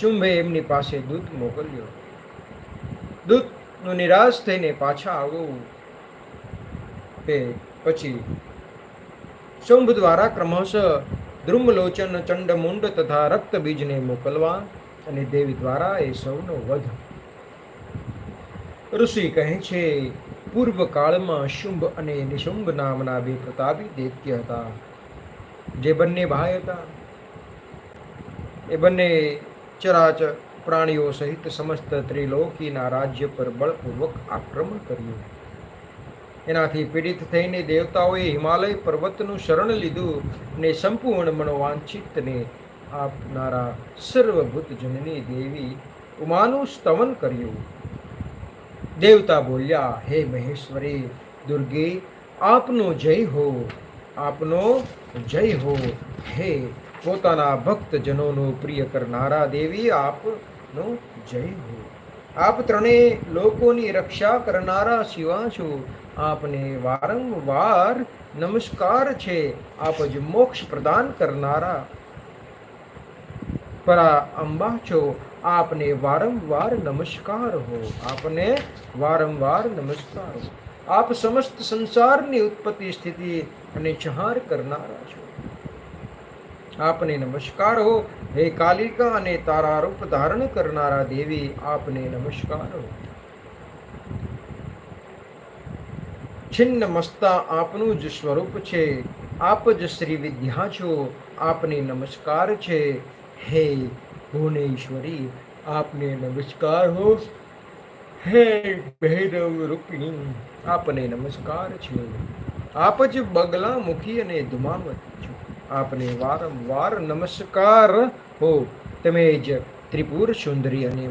શુંભે એમની પાસે દૂત મોકલ્યો. દૂતનું નિરાશ થઈને પાછા આવવું તે પછી શુંભ દ્વારા ક્રમશઃ ધ્રુમલોચન ચંડમુંડ તથા રક્તબીજને મોકલવા અને દેવી દ્વારા એ સૌનો વધ. ઋષિ કહે છે પૂર્વ કાળમાં શુંભ અને નિશુંભ નામના બે પ્રતાપી દૈત્ય હતા. જે બંને ભાઈ હતા. એ બંને ચરાચર પ્રાણીઓ સહિત સમસ્ત ત્રિલોકીના રાજ્ય પર બળપૂર્વક આક્રમણ કર્યું. એનાથી પીડિત થઈને દેવતાઓએ હિમાલય પર્વતનું શરણ લીધું ને સંપૂર્ણ મનોવાંછિતને આપનારા સર્વભૂત જનની દેવી ઉમાનું સ્તવન કર્યું. દેવતા બોલ્યા, હે મહેશ્વરી, દુર્ગે, આપનો જય હો, આપનો જય હો, હે પોતાના ભક્તજનોનું પ્રિય કરનારા દેવી આપનો જય હો. આપ ત્રણેય લોકોની રક્ષા કરનારા શિવા છો. આપને વારંવાર નમસ્કાર છે. આપ જ મોક્ષ પ્રદાન કરનારા પરા અંબા છો. આપને વારંવાર નમસ્કાર હો. આપને વારંવાર નમસ્કાર હો. આપ સમસ્ત સંસારની ઉત્પત્તિ સ્થિતિ અને સંહાર કરનારા છો. આપને નમસ્કાર. હો હે કાલિકા અને તારા રૂપ ધારણ કરનારા દેવી, આપને નમસ્કાર. હો છિન્ન મસ્તા આપનું જ સ્વરૂપ છે. આપ જ શ્રી વિદ્યા છો. આપને નમસ્કાર છે. હે ભુવનેશ્વરી, આપને નમસ્કાર હો. હે ભૈરવ રૂપિણી, આપને નમસ્કાર છે. આપ જ બગલા મુખી અને ધુમાવતી છો. આપને વારંવાર નમસ્કાર. હો, તમે જ ત્રિપુર સુંદરી અને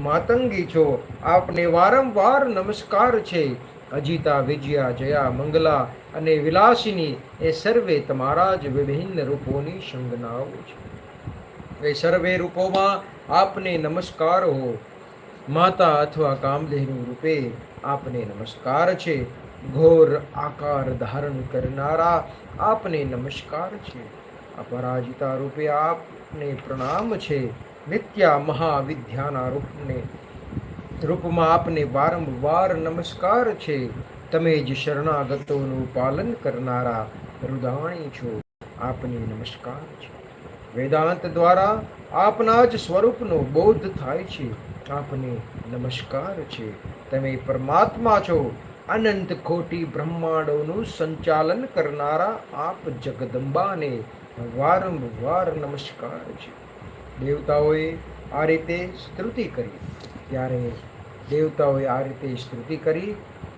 માતંગી છો. આપને વારંવાર નમસ્કાર છે. અજીતા, વિજયા, જયા, મંગલા અને વિલાસિની એ સર્વે તમારા જ વિભિન્ન રૂપોની સંજ્ઞાઓ છે. એ સર્વે રૂપોમાં આપને નમસ્કાર હો. માતા અથવા કામધેનુ રૂપે આપને નમસ્કાર છે. ઘોર આકાર ધારણ કરનારા આપને નમસ્કાર છે અપરાજિતા રૂપે આપને પ્રણામ છે નિત્યા મહાવિદ્યાના રૂપને રૂપમાં આપને વારંવાર નમસ્કાર છે તમે જ શરણાગતોનું પાલન કરનારા રુદાણી છો આપને નમસ્કાર છે વેદાંત દ્વારા આપના જ સ્વરૂપનો બોધ થાય છે આપને નમસ્કાર છે તમે પરમાત્મા છો અનંત કોટી બ્રહ્માંડોનું સંચાલન કરનારા આપ જગદંબાને વારંવાર નમસ્કાર છે. દેવતાઓએ આ રીતે સ્તુતિ કરી. ત્યારે દેવતાઓએ આ રીતે સ્તુતિ કરી,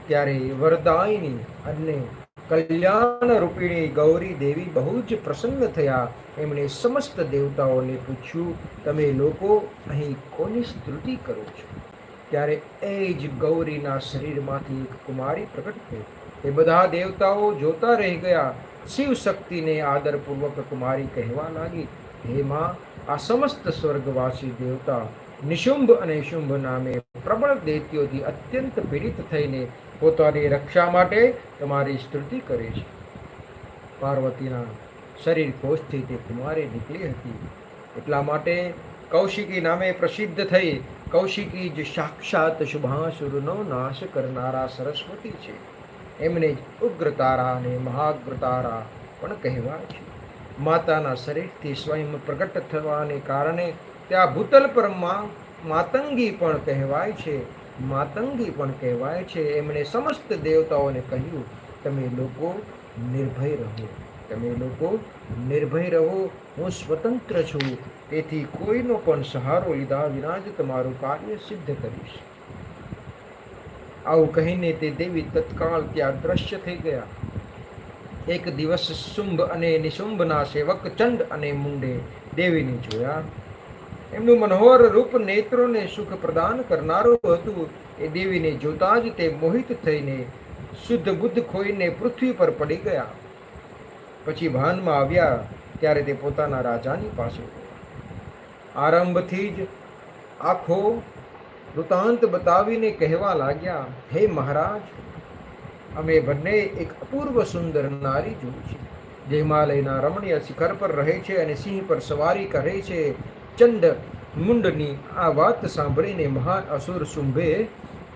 ત્યારે વરદાયની અને કલ્યાણ રૂપિણી ગૌરી દેવી બહુ જ પ્રસન્ન થયા. એમણે સમસ્ત દેવતાઓને પૂછ્યું, તમે લોકો અહીં કોની સ્તુતિ કરો છો? ત્યારે એ જ ગૌરીના શરીરમાંથી એક કુમારી પ્રગટ થઈ. એ બધા દેવતાઓ જોતા રહી ગયા. શિવ શક્તિને આદરપૂર્વક કુમારી કહેવા લાગી, હે માં, આ સમસ્ત સ્વર્ગવાસી દેવતા નિશુંભ અને શુંભ નામે પ્રબળ દૈત્યોથી અત્યંત પીડિત થઈને પોતાની રક્ષા માટે તમારી સ્તુતિ કરે છે. પાર્વતીના શરીર કોષથી તે કુમારી નીકળી હતી. એટલા માટે કૌશિકી નામે પ્રસિદ્ધ થઈ કૌશિકી જ સાક્ષાત શુભાસુરનો નાશ કરનારા સરસ્વતી છે, એમને જ ઉગ્રતારા અને મહાગ્રતારા પણ કહેવાય છે. માતાના શરીરથી સ્વયં પ્રગટ થવાને કારણે ત્યાં ભૂતલ પર માતંગી પણ કહેવાય છે, માતંગી પણ કહેવાય છે. એમણે સમસ્ત દેવતાઓને કહ્યું, તમે લોકો નિર્ભય રહો. તમે લોકો નિર્ભય રહો, હું સ્વતંત્ર છું. તેથી કોઈનો પણ સહારો લીધા વિના જ તમારું કાર્ય સિદ્ધ કરીશ. આવું કહીને તે દેવી તત્કાળ ત્યાં દ્રશ્ય થઈ ગયા. એક દિવસ શુંભ અને નિશુંભના સેવક ચંડ અને મુંડે દેવીને જોયા. એમનું મનોહર રૂપ નેત્રોને સુખ પ્રદાન કરનારું હતું. એ દેવીને જોતા જ તે મોહિત થઈને શુદ્ધ બુદ્ધ ખોઈને પૃથ્વી પર પડી ગયા. પછી ભાનમાં આવ્યા ત્યારે તે પોતાના રાજાની પાસે આરંભથી જ આખો વૃતાંત બતાવીને કહેવા લાગ્યા, હે મહારાજ, અમે બંને એક અપૂર્વ સુંદર નારી જોઈ છે, જે હિમાલયના રમણીય શિખર પર રહે છે અને સિંહ પર સવારી કરે છે. ચંડ મુંડની આ વાત સાંભળીને મહાન અસુર શુંભે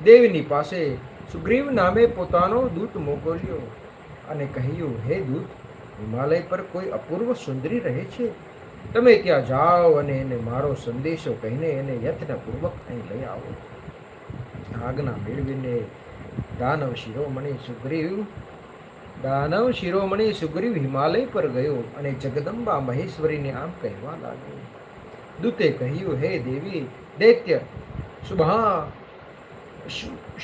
દેવની પાસે સુગ્રીવ નામે પોતાનો દૂત મોકલ્યો અને કહ્યું, હે દૂત હિમાલય પર કોઈ અપૂર્વ સુંદરી રહે છે? તમે ત્યાં જાઓ અને એને મારો સંદેશો કહીને એને યત્નપૂર્વક અહીં લઈ આવો. આજ્ઞા મેળવીને દાનવ શિરોમણી સુગ્રીવ, દાનવ શિરોમણી સુગ્રીવ હિમાલય પર ગયો અને જગદંબા મહેશ્વરીને આમ કહેવા લાગ્યો. દૂતે કહ્યું, હે દેવી, દૈત્ય, શુભા,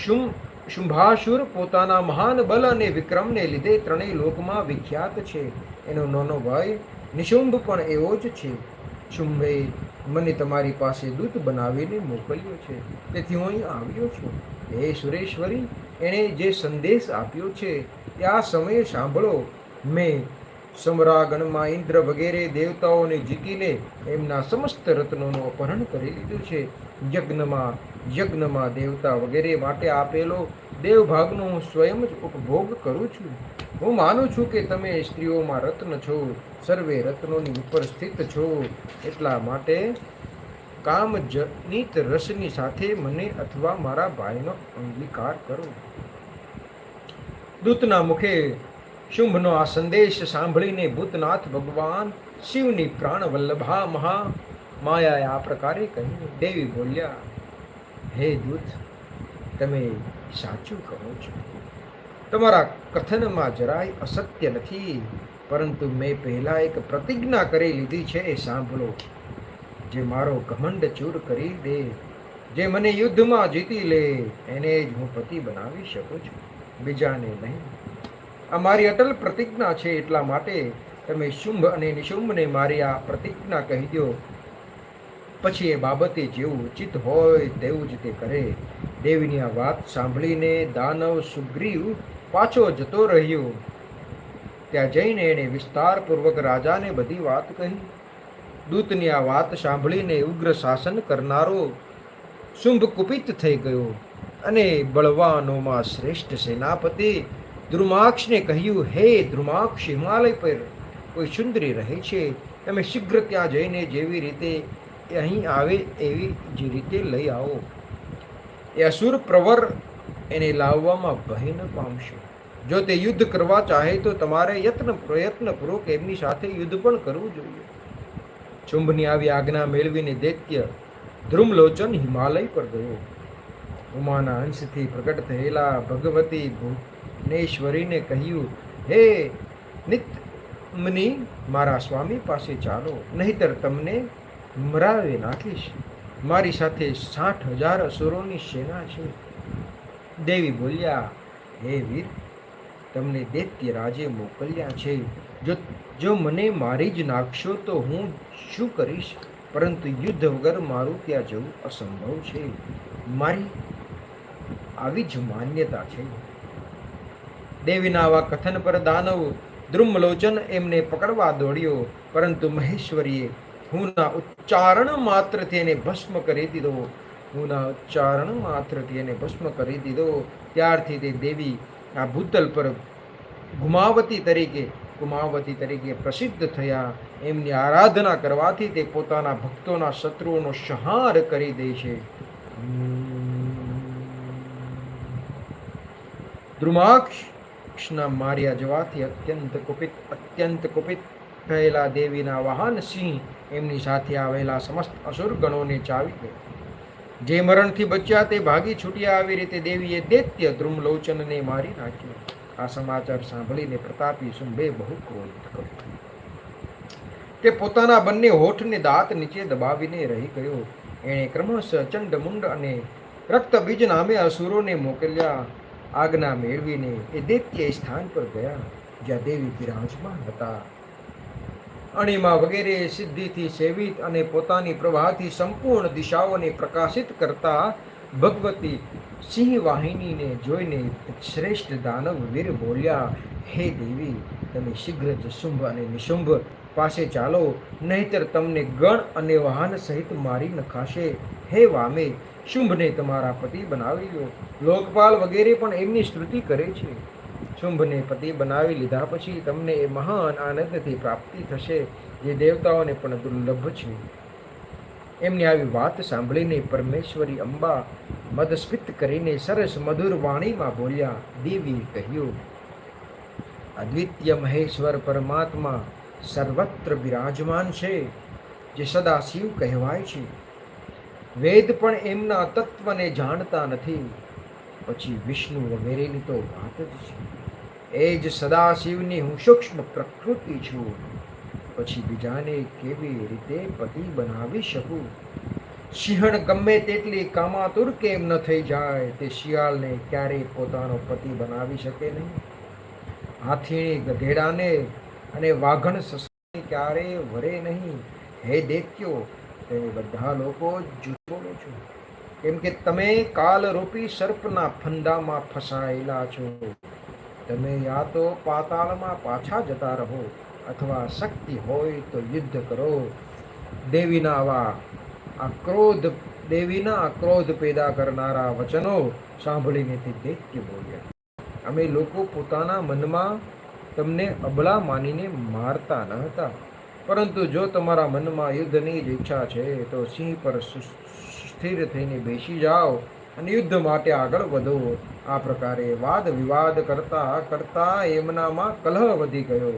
શું શુંભાસુર પોતાના મહાન બલ અને વિક્રમને લીધે ત્રણેય લોકમાં વિખ્યાત છે. એનો નાનો ભાઈ નિશુંભ પણ એવો જ છે. શુંભે, મને તમારી પાસે દૂત બનાવીને મોકલ્યો છે. તેથી હું અહીં આવ્યો છું. હે સુરેશ્વરી, એણે જે સંદેશ આપ્યો છે તે આ સમયે સાંભળો. મેં સમરાગણમાં ઇન્દ્ર વગેરે દેવતાઓને જીતીને એમના સમસ્ત રત્નોનું અપહરણ કરી લીધું છે. યજ્ઞમાં યજ્ઞમાં દેવતા વગેરે માટે આપેલો દેવભાગનો હું સ્વયં જ ઉપભોગ કરું છું. હું માનું છું કે તમે સ્ત્રીઓમાં રત્ન છો, સર્વે રત્નોની ઉપર સ્થિત છો. એટલા માટે કામ જનિત રસની સાથે મને અથવા મારા ભાઈનો અંગીકાર કરો. દૂતના મુખે શુંભનો આ સંદેશ સાંભળીને ભૂતનાથ ભગવાન શિવની પ્રાણવલ્લભા મહા માયાએ આ પ્રકારે કહ્યું. દેવી બોલ્યા હે દૂત, તમે સાચું કહો છો. તમારા કથનમાં જરાય અસત્ય નથી, પરંતુ મેં પહેલાં એક પ્રતિજ્ઞા કરી લીધી છે, એ સાંભળો. જે મારો ઘમંડ ચૂર કરી દે, જે મને યુદ્ધમાં જીતી લે, એને જ હું પતિ બનાવી શકું છું. બીજાને નહીં. આ મારી અટલ પ્રતિજ્ઞા છે, એટલા માટે તમે શુંભ અને નિશુંભને મારી આ પ્રતિજ્ઞા કહી દો પછી એ બાબતે જેવું ઉચિત હોય તેવું જ તે કરે. દેવીની આ વાત સાંભળીને દાનવ સુગ્રીવ પાછો જતો રહ્યો. ત્યાં જઈને એણે વિસ્તારપૂર્વક રાજાને બધી વાત કહી. દૂતની આ વાત સાંભળીને ઉગ્ર શાસન કરનારો શુંભ કુપિત થઈ ગયો અને બળવાનોમાં શ્રેષ્ઠ સેનાપતિ દ્રુમાક્ષને કહ્યું, હે દ્રુમાક્ષ, હિમાલય પર કોઈ સુંદરી રહે છે? તમે શીઘ્ર ત્યાં જઈને જેવી રીતે અહીં આવે એવી જ રીતે લઈ આવો. એ અસુર પ્રવર એને લાવવામાં ભય ન પામશે. જો તે યુદ્ધ કરવા ચાહે તો તમારે યત્ન પ્રયત્નપૂર્વક એમની સાથે યુદ્ધ પણ કરવું જોઈએ. ચુંભની આવી આજ્ઞા મેળવીને દૈત્ય ધ્રુમલોચન હિમાલય પર ગયો. ઉમાના અંશથી પ્રગટ થયેલા ભગવતી ભુવનેશ્વરીને કહ્યું, હે નિતમની, મારા સ્વામી પાસે ચાલો, નહીતર તમને મરાવી નાખીશ. મારી સાથે સાઠ હજાર અસુરોની સેના છે. દેવી બોલ્યા, હે વીર, તમને દૈત્ય રાજે મોકલ્યા છે. જો જો મને મારી જ નાખશો તો હું શું કરીશ? પરંતુ યુદ્ધ વગર મારું ત્યાં જવું અસંભવ છે. મારી આવી જ માન્યતા છે. દેવીના આવા કથન પર દાનવ દ્રુમલોચન એમને પકડવા દોડ્યો, પરંતુ મહેશ્વરીએ હુંના ઉચ્ચારણ માત્રથી એને ભસ્મ કરી દીધો હુંના ઉચ્ચારણ માત્રથી એને ભસ્મ કરી દીધો ત્યારથી તે દેવી આ ભૂતલ પર ગુમાવતી તરીકે ગુમાવતી તરીકે પ્રસિદ્ધ થયા એમની આરાધના કરવાથી તે પોતાના ભક્તોના શત્રુઓનો સંહાર કરી દે છે દ્રુમાક્ષના માર્યા જવાથી અત્યંત કુપિત અત્યંત કુપિત થયેલા દેવીના વાહન સિંહ એમની સાથે આવેલા સમસ્ત અસુર ચાવી ગઈ જે મરણથી બચ્યા તે ભાગી છૂટ્યા આવી રીતે દેવીએ દૈત્ય ધ્રુમલોચનને મારી નાખ્યો. આ સમાચાર સાંભળીને પ્રતાપી શુંભે બહુ ક્રોધિત કર્યો. તે પોતાના બંને હોઠને દાંત નીચે દબાવીને રહી ગયો. એણે ક્રમશઃ ચંડમુંડ અને રક્તબીજ નામે અસુરોને મોકલ્યા. આજ્ઞા મેળવીને એ દૈત્ય સ્થાન પર ગયા, જ્યાં દેવી બિરાજમાન હતા. અણિમા વગેરે સિદ્ધિથી સેવિત અને પોતાની પ્રવાહથી સંપૂર્ણ દિશાઓને પ્રકાશિત કરતા ભગવતી સિંહ વાહિનીને જોઈને શ્રેષ્ઠ દાનવ વીર બોલ્યા, હે દેવી, તમે શીઘ્ર જ શુંભ અને નિશુંભ પાસે ચાલો, નહીતર તમને ગણ અને વાહન સહિત મારી નખાશે. હે વામે, શુંભને તમારા પતિ બનાવી લો. લોકપાલ વગેરે પણ એમની સ્તુતિ કરે છે. શુંભને પતિ બનાવી લીધા પછી તમને એ મહાન આનંદથી પ્રાપ્તિ થશે, જે દેવતાઓને પણ દુર્લભ છે. એમની આવી વાત સાંભળીને પરમેશ્વરી અંબા મદસ્મિત કરીને સરસ મધુર વાણીમાં બોલ્યા, દેવી કહ્યું, અદ્વિતીય મહેશ્વર પરમાત્મા સર્વત્ર બિરાજમાન છે, જે સદા શિવ કહેવાય છે. વેદ પણ એમના તત્વને જાણતા નથી. પછી વિષ્ણુ વગેરેની તો વાત જ છે. એ જ સદાશિવની હું સૂક્ષ્મ પ્રકૃતિ છું. પછી બીજાને કેવી રીતે પતિ બનાવી શકું? સિંહણ ગમે તેટલી કામાતુર કેમ ન થઈ જાય તે શિયાળને ક્યારેય પોતાનો પતિ બનાવી શકે નહીં? હાથીણી ગધેડાને અને વાઘણ સસને ક્યારેય વરે નહીં? હે દેખ્યો તમે બધા લોકો જૂઠ બોલો છો. કેમ કે તમે કાલરૂપી સર્પના ફંદામાં ફસાયેલા છો. તમે યા તો પાતાળમાં પાછા જતા રહો અથવા શક્તિ હોય તો યુદ્ધ કરો. દેવીના આવા આ ક્રોધ દેવીના આ ક્રોધ પેદા કરનારા વચનો સાંભળીને તે દૈત્ય બોલ્યા. અમે લોકો પોતાના મનમાં તમને અબળા માનીને મારતા ન હતા. પરંતુ જો તમારા મનમાં યુદ્ધની જ ઈચ્છા છે, તો સિંહ પર સ્થિર થઈને બેસી જાઓ અને યુદ્ધ માટે આગળ વધો. આ પ્રકારે વાદ વિવાદ કરતા કરતા એમનામાં કલહ વધી ગયો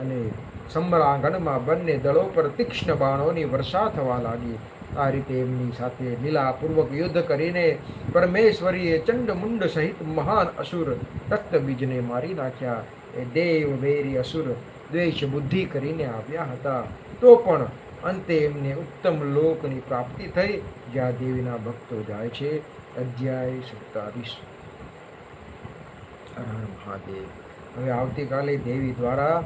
અને સમરાંગણમાં બંને દળો પર તીક્ષ્ણ બાણોની વર્ષા થવા લાગી. આ રીતે એમની સાથે લીલાપૂર્વક યુદ્ધ કરીને પરમેશ્વરીએ ચંડમુંડ સહિત મહાન અસુર રક્તબીજને મારી નાખ્યા. એ દેવ, વેરી અસુર દ્વેષ બુદ્ધિ કરીને આવ્યા હતા. તો પણ અંતે એમને ઉત્તમ લોકની પ્રાપ્તિ થઈ. જ્યાં દેવીના ભક્તો જાય છે. અધ્યાય સત્તાવીસ. હર મહાદેવ. હવે આવતીકાલે દેવી દ્વારા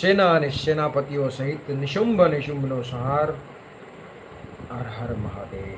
સેના અને સેનાપતિઓ સહિત નિશુંભ નિશુંભનો સહાર હર હર મહાદેવ